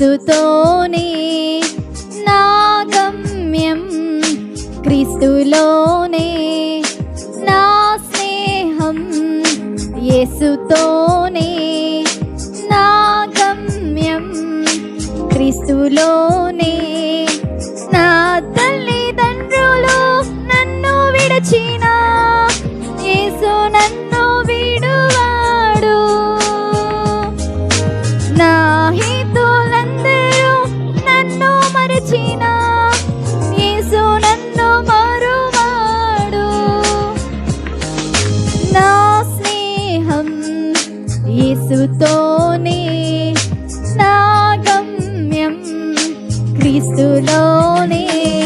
క్రీస్తుతోనే నా గమ్యం క్రీస్తులోనే నా స్నేహం యేసుతోనే నా గమ్యం క్రీస్తులోనే Too lonely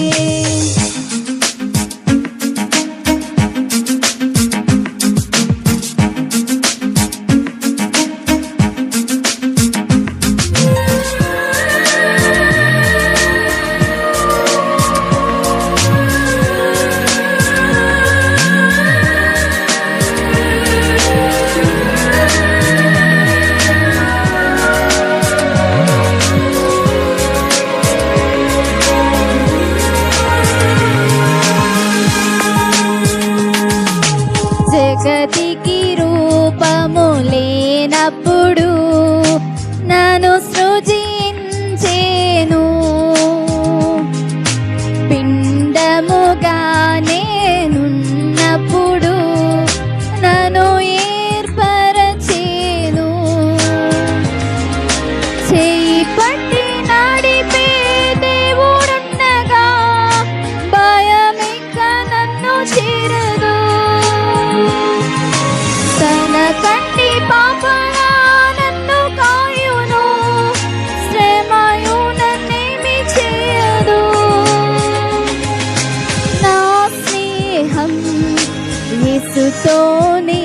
యేసుతోనే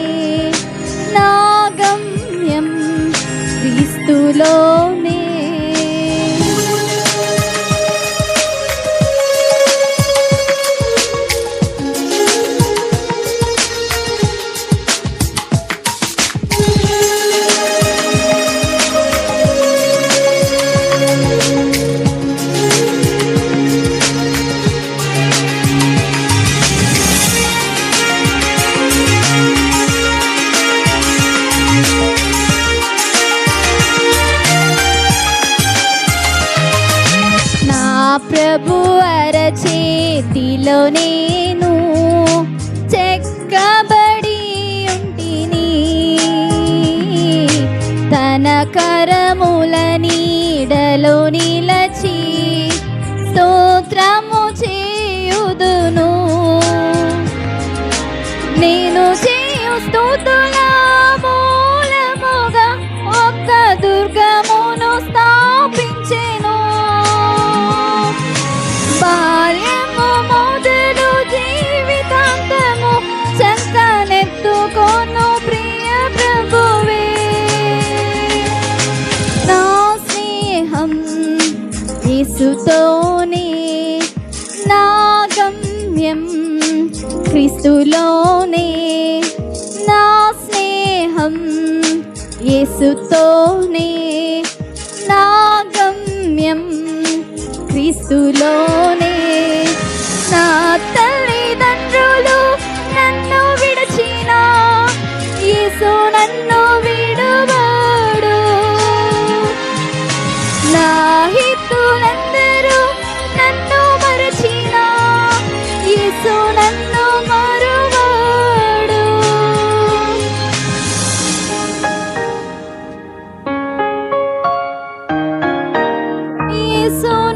ప్రభు అరచేతిలో నేను చెక్కబడి ఉంటిని. తన కరముల నీడలో నీల క్రీస్తుతోనే నా గమ్యం క్రీస్తులోనే నా స్నేహం యేసుతోనే so